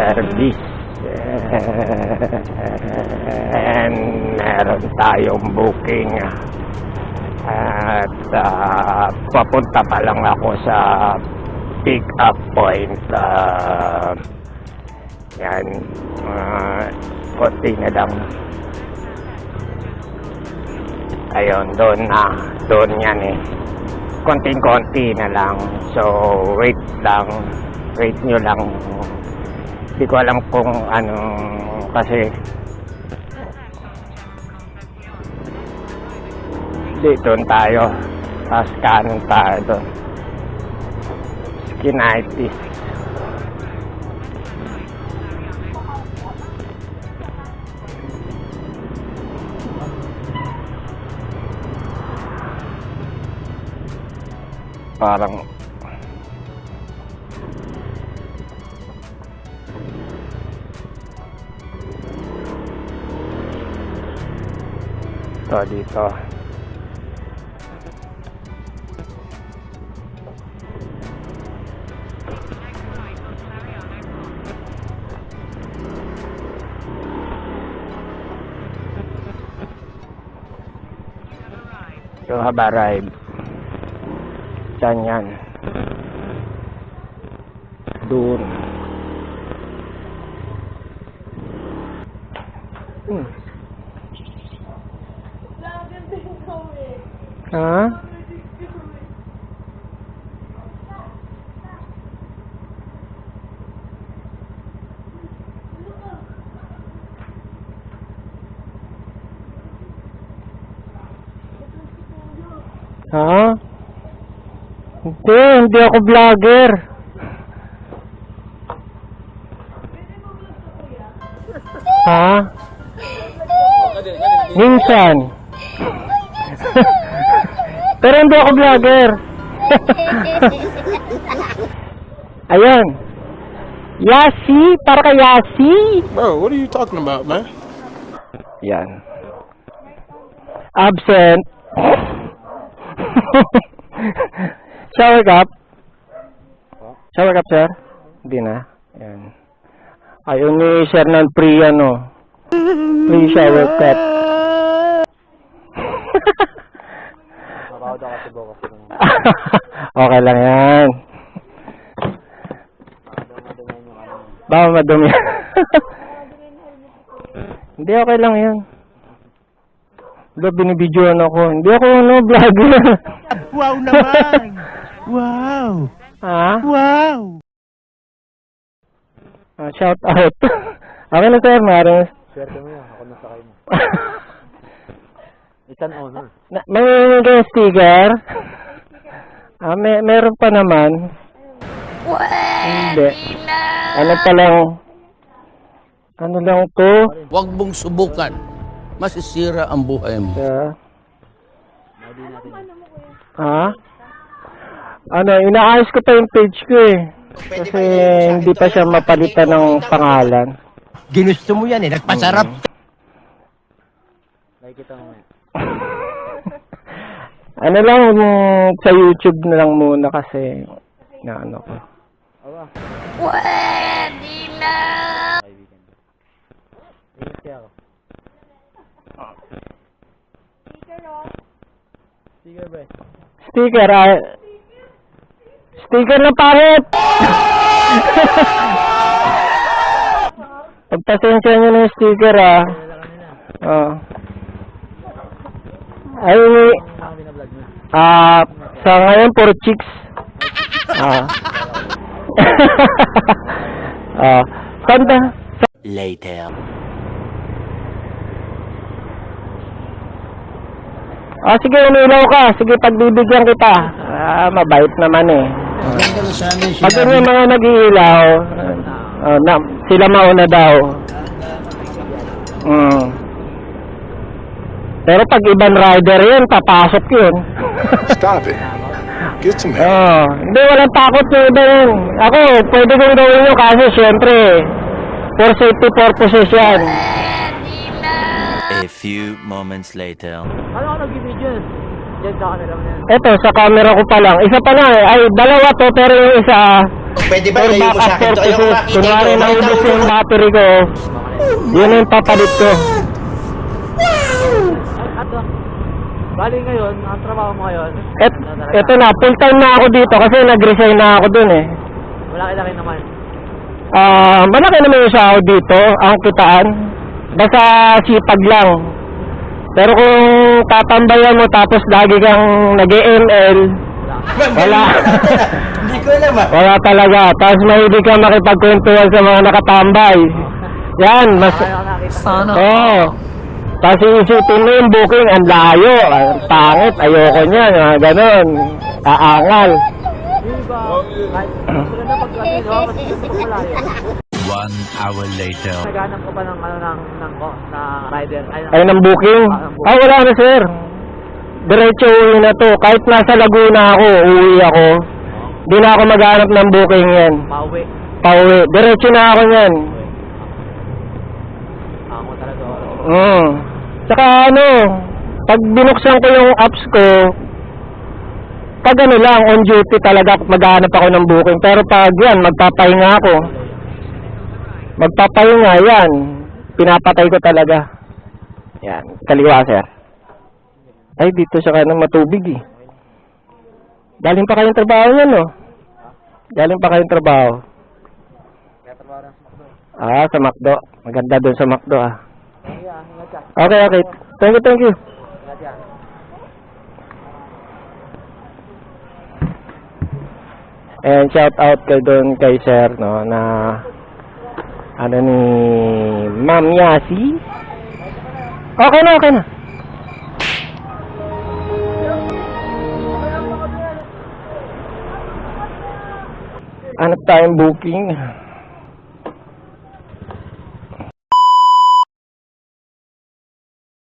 service. And meron tayong booking. At ah, papunta pa lang ako sa pick up point. Ah, yan. Uh, konti na lang. Ayun, doon na. Doon yan eh. Konting-konti na lang. So, wait lang. Wait nyo lang. Hindi ko alam kung ano kasi doon tayo. Tapos kanan tayo doon. Skinitis. Parang Ito dito. You have arrived. Saan yan? Doon. Hmm. Ha? Ha? Hindi, hindi ako vlogger. Ha? Minsan. Pero hindi ako vlogger. Ayun. Yasi, para kay Yasi. Bro, what are you talking about, man? Yan. Absent. Shower cup. Shower cup, sir? Hindi na. Yan. Ayaw ni sir ng free, ano. Free shower cup. okay lang yan. Baka madumi. Hindi, okay lang yan. Wala, binibidyoan ako. Hindi ako, ano, vlogger. Wow naman! Wow! ha? Wow! Ah, shout out. okay na, sir, Maris. Swerte mo yan, ako nasakay mo. It's an honor. Na, may may sticker? Ah, may, meron pa naman. Hindi. Ano pa lang? Ano lang to? Huwag mong subukan. Masisira ang buhay mo. Yeah. Ha? Ano, inaayos ko pa yung page ko eh. Kasi hindi pa siya mapalitan ng pangalan. Ginusto mo yan eh, nagpasarap. Nakikita mo yan. ano lang, mm, sa YouTube na lang muna kasi na ano ko. Aba. Kaibigan. Ako. Sticker ba? Sticker, ah. Sticker na pangit! Pagpasensya nyo na yung sticker, ah. Oh. Ay, ah, sa ngayon, puro chicks. Ah. ah. Kanda. Later. Ah, sige, umilaw ka. Sige, pagbibigyan kita. Ah, mabait naman eh. Maganda na sana yung Pag yung mga nag-iilaw, ah, na, sila mauna daw. Mm. Pero pag ibang rider yun, papasok yun. Stop it. Get some help. Oo. Hindi, walang takot yung iba yun. Ako, pwede kong gawin yun kasi syempre, for safety purposes yan. A few moments later. Ano ka nag-video? Diyan sa camera mo na yan. Eto, sa camera ko pa lang. Isa pa lang eh. Ay, dalawa to, pero yung isa, Pwede ba ilayo mo sa akin to? Physics, makita kunwari naubos yung battery ko, yun yung papalit ko. Ato. Bali ngayon, ang trabaho mo ngayon. Et, eto na, full time na ako dito kasi nag-resign na ako dun eh. Malaki-laki naman. Ah, malaki naman yung sahod dito, ang kitaan. Basta sipag lang. Pero kung tatambayan mo tapos lagi kang nag-ML, wala. Hindi ko alam ah. wala talaga. Tapos mahilig ka makipagkwentuhan sa mga nakatambay. Yan, mas... Sana. Oo. Tapos iisipin mo yung booking, ang layo, ang pangit, ayoko niyan, mga ganon. Kaangal. Yung iba, kahit maganda pag no? Kasi gusto ko malayo. One hour later. Naghanap ko pa ng ano ng ng ko na rider. Ay, Ay, ng booking? Ay, wala na, sir. Diretso uwi na to. Kahit nasa Laguna ako, uwi ako. Di na ako maghanap ng booking yan. Pauwi. Pauwi. Diretso na ako yan. Ako talaga. oh. Mm. Tsaka ano, pag binuksan ko yung apps ko, pag ano lang, on duty talaga, maghanap ako ng booking. Pero pag yan, magpapahinga ako. Magpapahinga, yan. Pinapatay ko talaga. Yan, kaliwa sir. Ay, dito sa kanan matubig eh. Galing pa kayong trabaho yan, no? Galing pa kayong trabaho. Ah, sa McDo. Maganda doon sa McDo, ah. Okay, okay. Thank you, thank you. And shout out kay doon kay Sir, no, na ano ni Ma'am Yasi. Okay na, okay na. Hanap tayong booking.